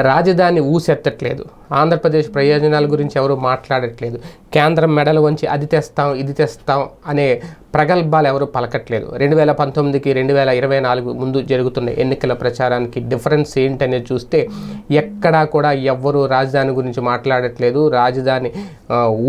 రాజధాని ఊసెత్తట్లేదు. ఆంధ్రప్రదేశ్ ప్రయోజనాల గురించి ఎవరు మాట్లాడట్లేదు. కేంద్రం మెడలు వంచి అది తెస్తాం ఇది తెస్తాం అనే ప్రగల్భాలు ఎవరు పలకట్లేదు. రెండు వేల పంతొమ్మిదికి రెండు వేల ఇరవై నాలుగు ముందు జరుగుతున్న ఎన్నికల ప్రచారానికి డిఫరెన్స్ ఏంటనేది చూస్తే ఎక్కడా కూడా ఎవ్వరూ రాజధాని గురించి మాట్లాడట్లేదు. రాజధాని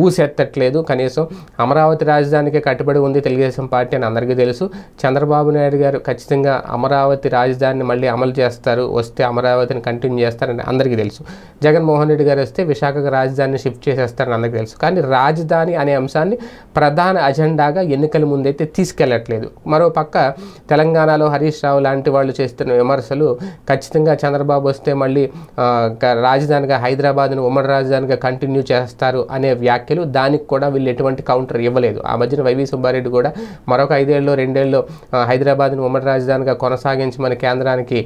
ఊసెత్తట్లేదు. కనీసం అమరావతి రాజధానికి కట్టుబడి ఉంది తెలుగుదేశం పార్టీ అని అందరికీ తెలుసు. చంద్రబాబు నాయుడు గారు ఖచ్చితంగా అమరావతి రాజధానిని మళ్ళీ అమలు చేస్తారు వస్తే అమరావతిని కంటిన్యూ చేస్తారని అందరికీ తెలుసు. జగన్మోహన్ రెడ్డి గారు వస్తే విశాఖకు రాజధానిని షిఫ్ట్ చేసేస్తారని అందరికీ తెలుసు. కానీ రాజధాని అనే అంశాన్ని ప్రధాన అజెండాగా ఎన్నికల ముందైతే తీసుకెళ్ళట్లేదు. మరో పక్క తెలంగాణలో హరీష్ రావు లాంటి వాళ్ళు చేస్తున్న విమర్శలు ఖచ్చితంగా చంద్రబాబు వస్తే మళ్ళీ రాజధానిగా హైదరాబాద్ను ఉమ్మడి రాజధానిగా కంటిన్యూ చేస్తారు అనే వ్యాఖ్యలు దానికి కూడా వీళ్ళు ఎటువంటి కౌంటర్ ఇవ్వలేదు. ఆ మధ్యన వైవి సుబ్బారెడ్డి కూడా మరొక ఐదేళ్ళు రెండేళ్ళు హైదరాబాద్ను ఉమ్మడి రాజధానిగా కొనసాగించి మన కేంద్రానికి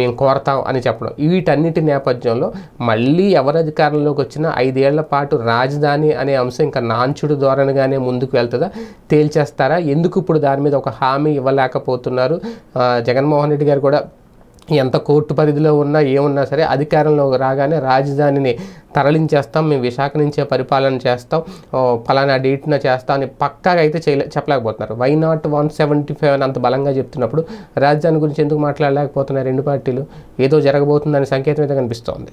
మేము కోరతాం అని చెప్పడం. వీటన్నిటి నేపథ్యంలో మళ్ళీ ఎవరు అధికారంలోకి వచ్చిన ఐదేళ్ళ పాటు రాజధాని అనే అంశం ఇంకా నాంచుడు ధోరణిగానే ముందుకు వెళ్తుందా? తేల్చేస్తారా? ఎందుకు ఇప్పుడు దాని మీద ఒక హామీ ఇవ్వలేకపోతున్నారు? జగన్మోహన్ రెడ్డి గారు కూడా ఎంత కోర్టు పరిధిలో ఉన్నా ఏమున్నా సరే అధికారంలో రాగానే రాజధానిని తరలించేస్తాం మేము విశాఖ నుంచే పరిపాలన చేస్తాం ఫలానా డేట్న చేస్తాం అని పక్కాగా అయితే చేయలే చెప్పలేకపోతున్నారు. Why not one seventy five అని అంత బలంగా చెప్తున్నప్పుడు రాజధాని గురించి ఎందుకు మాట్లాడలేకపోతున్నారు రెండు పార్టీలు? ఏదో జరగబోతుందని సంకేతం అయితే కనిపిస్తోంది.